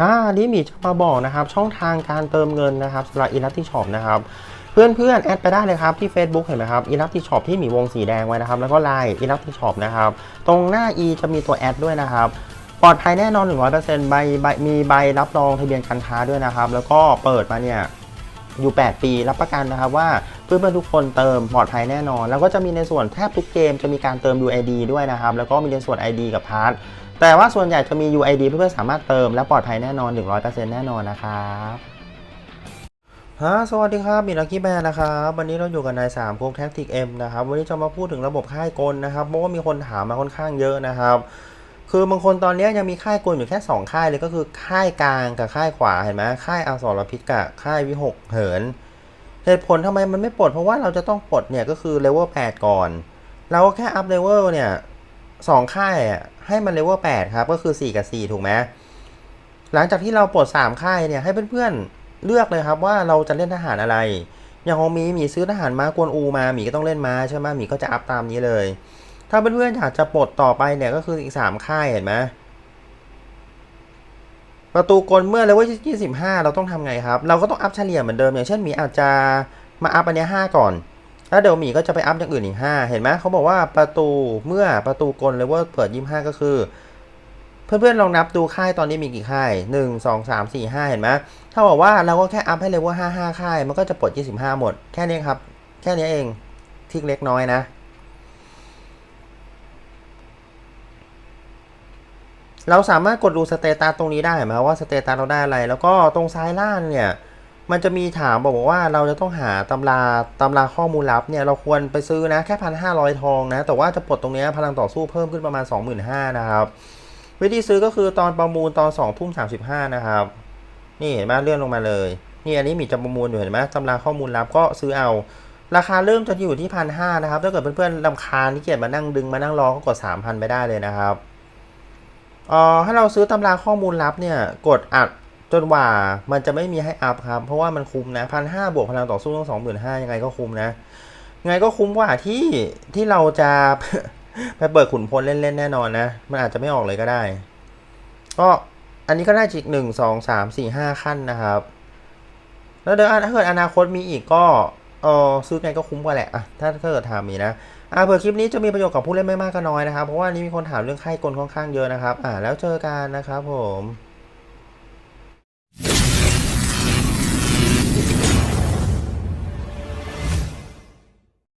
อ่านี่มีจะมาบอกนะครับช่องทางการเติมเงินนะครับสำหรับอิลัติชอปนะครับเพื่อนเพื่อนๆแอดไปได้เลยครับที่ Facebook เห็นไหมครับอิลัติชอปที่มีวงสีแดงไว้นะครับแล้วก็ไลน์อิลัติชอปนะครับตรงหน้า e จะมีตัวแอดด้วยนะครับปลอดภัยแน่นอน 100%ใบใบมีใบรับรองทะเบียนการค้าด้วยนะครับ แล้วก็เปิดมาเนี่ยอยู่ 8 ปีรับประกันนะครับว่า เพื่อนๆทุกคนเติมปลอดภัยแน่นอน แล้วก็จะมีในส่วนแทบทุกเกมจะมีการเติม UID ด้วยนะครับ แล้วก็มีในส่วน ID กับพาร์ทแต่ว่าส่วนใหญ่จะมี UID เพื่อนๆสามารถเติมและปลอดภัยแน่นอน 100%แน่นอนนะครับฮะสวัสดีครับมีลักกี้แบนนะครับ วันนี้เราอยู่กันใน3พวกแท็กติกเอ็มนะครับ วันนี้จะมาพูดถึงระบบค่ายกลนะครับเพราะว่ามีคนถามมาค่อนข้างเยอะนะครับคือบางคนตอนนี้ยังมีค่ายกลอยู่แค่ 2 ค่ายเลยก็คือค่ายกลางกับค่ายขวาเห็นไหมค่ายอสรพิษกับค่ายวิหกเหิน เหตุผลทำไมมันไม่ปลด เพราะว่าเราจะต้องปลดเนี่ยก็คือเลเวล8ก่อน เราก็แค่อัพเลเวลเนี่ยสองค่ายให้มันเลเวล8ครับก็คือ4กับ4ถูกไหมหลังจากที่เราปลด3ค่ายเนี่ยให้เพื่อนๆเลือกเลยครับว่าเราจะเล่นทหารอะไร อย่างของมีมีซื้อทหารม้ากวนอูมาหมีก็ต้องเล่นม้าใช่ไหมหมีก็จะอัพตามนี้เลย ถ้าเพื่อนๆอยากจะปลดต่อไปเนี่ยก็คืออีก3ค่ายเห็นไหม ประตูกลเมื่อเลเวล25เราต้องทำไงครับ เราก็ต้องอัพเฉลี่ยเหมือนเดิมอย่างเช่นหมีอาจจะมาอัพอันนี้ย5ก่อน แล้วเดี๋ยวหมีก็จะไปอัพอย่างอื่นอีก5เห็นไหมเขาบอกว่าประตูเมื่อประตูกลเลเวลเปิด25ก็คือ เพื่อนๆลองนับดูค่ายตอนนี้มีกี่ค่าย1 2 3 4 5เห็นไหมถ้าบอกว่าเราก็แค่อัพให้เลเวล5 5ค่ายมันก็จะปลด25หมดแค่นี้ครับ แค่นี้เองทิกเล็กน้อยนะ เราสามารถกดดูสเตตัสตรงนี้ได้ไหมว่าสเตตัสเราได้อะไร แล้วก็ตรงซ้ายล่างเนี่ยมันจะมีถามบอกว่าเราจะต้องหาตำราตำราข้อมูลลับเนี่ยเราควรไปซื้อนะแค่พันห้าร้อยทองนะ แต่ว่าจะปลดตรงนี้พลังต่อสู้เพิ่มขึ้นประมาณ 25,000นะครับวิธีซื้อก็คือตอนประมูลตอน2ทุ่ม35นะครับ นี่เห็นไหมเลื่อนลงมาเลยนี่อันนี้มีจะประมูลอยู่เห็นไหมตำราข้อมูลลับก็ซื้อเอา ราคาเริ่มจะอยู่ที่พันห้านะครับถ้าเกิดเพื่อนๆลำคาญที่เกียจมานั่งดึงมานั่งรอก็กด3,000ไปได้เลยนะครับ อ่อถ้าเราซื้อตำราข้อมูลลับเนี่ย กดอัดจนกว่ามันจะไม่มีให้อัพครับ เพราะว่ามันคุ้มนะพันห้าบวกพลังต่อสู้ต้องสองหมื่นห้ายังไงก็คุ้มนะ ยังไงก็คุ้มกว่าที่ที่เราจะไปเปิดขุนพลเล่นๆแน่นอนนะ มันอาจจะไม่ออกเลยก็ได้ ก็อันนี้ก็ได้จิกหนึ่งสองสามสี่ห้าขั้นนะครับ แล้วเดี๋ยวถ้าเกิดอนาคตมีอีกก็ เออซื้อไงก็คุ้มกว่าแหละอะถ้าถ้าเกิดถามมีนะอ่าเผื่อคลิปนี้จะมีประโยชน์กับผู้เล่นไม่มากก็น้อยนะครับ เพราะว่านี้มีคนถามเรื่องไข้กลค่อนข้างเยอะนะครับ อ่าแล้วเจอกันนะครับผม